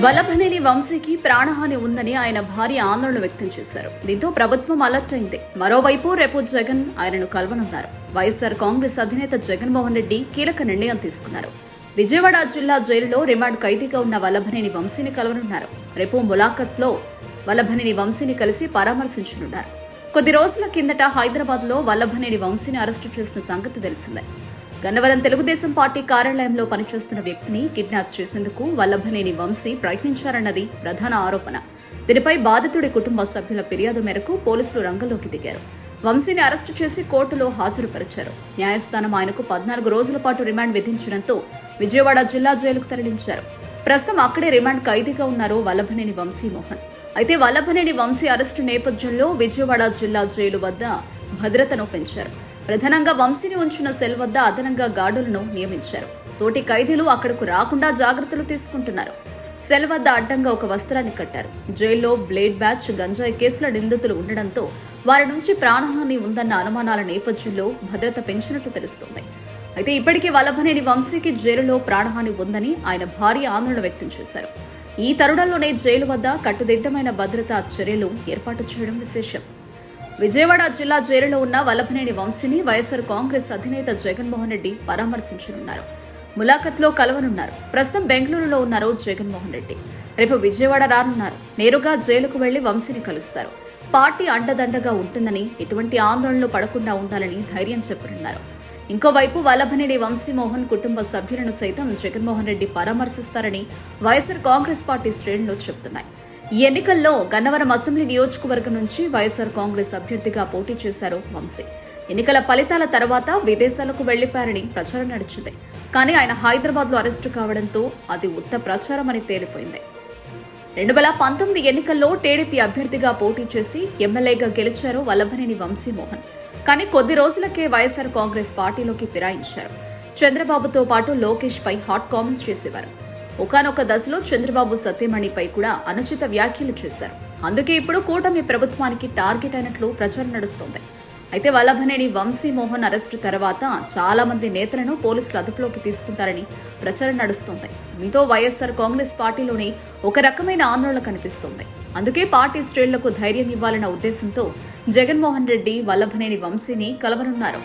వల్లభనేని వంశీకి ప్రాణహాని ఉందని ఆయన భార్య ఆందోళన వ్యక్తం చేశారు. దీంతో ప్రభుత్వం అలర్ట్ అయింది. మరోవైపు రేపు జగన్ ఆయనను కలవనున్నారు. వైఎస్ఆర్ కాంగ్రెస్ అధినేత జగన్మోహన్ రెడ్డి కీలక నిర్ణయం తీసుకున్నారు. విజయవాడ జిల్లా జైలులో రిమాండ్ ఖైదీగా ఉన్న వల్లభనేని వంశీని కలవనున్నారు. రేపు ములాఖత్లో వల్లభనేని వంశీని కలిసి పరామర్శించనున్నారు. కొద్ది రోజుల కిందట హైదరాబాద్లో వల్లభనేని వంశీని అరెస్టు చేసిన సంగతి తెలిసిందే. గన్నవరం తెలుగుదేశం పార్టీ కార్యాలయంలో పనిచేస్తున్న వ్యక్తిని కిడ్నాప్ చేసేందుకు వల్లభనేని వంశీ ప్రయత్నించారన్నది ప్రధాన ఆరోపణ. దీనిపై బాధితుడి కుటుంబ సభ్యుల ఫిర్యాదు మేరకు పోలీసులు రంగంలోకి దిగారు. వంశీని అరెస్టు చేసి కోర్టులో హాజరుపరిచారు. న్యాయస్థానం ఆయనకు పద్నాలుగు రోజుల పాటు రిమాండ్ విధించడంతో విజయవాడ జిల్లా జైలుకు తరలించారు. ప్రస్తుతం అక్కడే రిమాండ్ ఖైదీగా ఉన్నారు వల్లభనేని వంశీ మోహన్. అయితే వల్లభనేని వంశీ అరెస్టు నేపథ్యంలో విజయవాడ జిల్లా జైలు వద్ద భద్రతను పెంచారు. ప్రధానంగా వంశీని ఉంచిన సెల్ వద్ద అదనంగా గార్డులను నియమించారు. తోటి ఖైదీలు అక్కడకు రాకుండా జాగ్రత్తలు తీసుకుంటున్నారు. సెల్ వద్ద అడ్డంగా ఒక వస్త్రాన్ని కట్టారు. జైల్లో బ్లేడ్ బ్యాచ్ గంజాయి కేసుల నిందితులు ఉండడంతో వారి నుంచి ప్రాణహాని ఉందన్న అనుమానాల నేపథ్యంలో భద్రత పెంచినట్టు తెలుస్తోంది. అయితే ఇప్పటికే వల్లభనేని వంశీకి జైలులో ప్రాణహాని ఉందని ఆయన భారీ ఆందోళన వ్యక్తం చేశారు. ఈ తరుణంలోనే జైలు వద్ద కట్టుదిట్టమైన భద్రతా చర్యలు ఏర్పాటు చేయడం విశేషం. విజయవాడ జిల్లా జైలులో ఉన్న వల్లభనేని వంశీని వైఎస్ఆర్ కాంగ్రెస్ అధినేత జగన్మోహన్ రెడ్డి పరామర్శించనున్నారు. ములాఖత్లో కలవనున్నారు. ప్రస్తుతం బెంగళూరులో ఉన్నారు జగన్మోహన్ రెడ్డి. రేపు విజయవాడ రానున్నారు. నేరుగా జైలుకు వెళ్ళి వంశీని కలుస్తారు. పార్టీ అండదండగా ఉంటుందని ఎటువంటి ఆందోళనలు పడకుండా ఉండాలని ధైర్యం చెప్పనున్నారు. ఇంకోవైపు వల్లభనేని వంశీమోహన్ కుటుంబ సభ్యులను సైతం జగన్మోహన్ రెడ్డి పరామర్శిస్తారని వైఎస్ఆర్ కాంగ్రెస్ పార్టీ శ్రేణులు చెబుతున్నాయి. ఎన్నికల్లో గన్నవరం అసెంబ్లీ నియోజకవర్గం నుంచి వైఎస్ఆర్ కాంగ్రెస్ అభ్యర్థిగా పోటీ చేశారు వంశీ. ఎన్నికల ఫలితాల తర్వాత విదేశాలకు వెళ్ళిపారని ప్రచారం నడిచింది. కానీ ఆయన హైదరాబాద్లో అరెస్టు కావడంతో అది ఉత్త ప్రచారం అని తేలిపోయింది. రెండు వేల పంతొమ్మిది ఎన్నికల్లో టీడీపీ అభ్యర్థిగా పోటీ చేసి ఎమ్మెల్యేగా గెలిచారు వల్లభనేని వంశీమోహన్. కానీ కొద్ది రోజులకే వైఎస్ఆర్ కాంగ్రెస్ పార్టీలోకి ఫిరాయించారు. చంద్రబాబుతో పాటు లోకేష్ పై హాట్ కామెంట్స్ చేసేవారు. ఒకనొక దశలో చంద్రబాబు సత్యమణిపై కూడా అనుచిత వ్యాఖ్యలు చేశారు. అందుకే ఇప్పుడు కూటమి ప్రభుత్వానికి టార్గెట్ అయినట్లు ప్రచారం నడుస్తోంది. అయితే వల్లభనేని వంశీమోహన్ అరెస్టు తర్వాత చాలా మంది నేతలను పోలీసులు అదుపులోకి తీసుకుంటారని ప్రచారం నడుస్తోంది. దీంతో వైఎస్ఆర్ కాంగ్రెస్ పార్టీలోని ఒక రకమైన ఆందోళన కనిపిస్తోంది. అందుకే పార్టీ శ్రేణులకు ధైర్యం ఇవ్వాలన్న ఉద్దేశంతో జగన్మోహన్ రెడ్డి వల్లభనేని వంశీని కలవనున్నారు.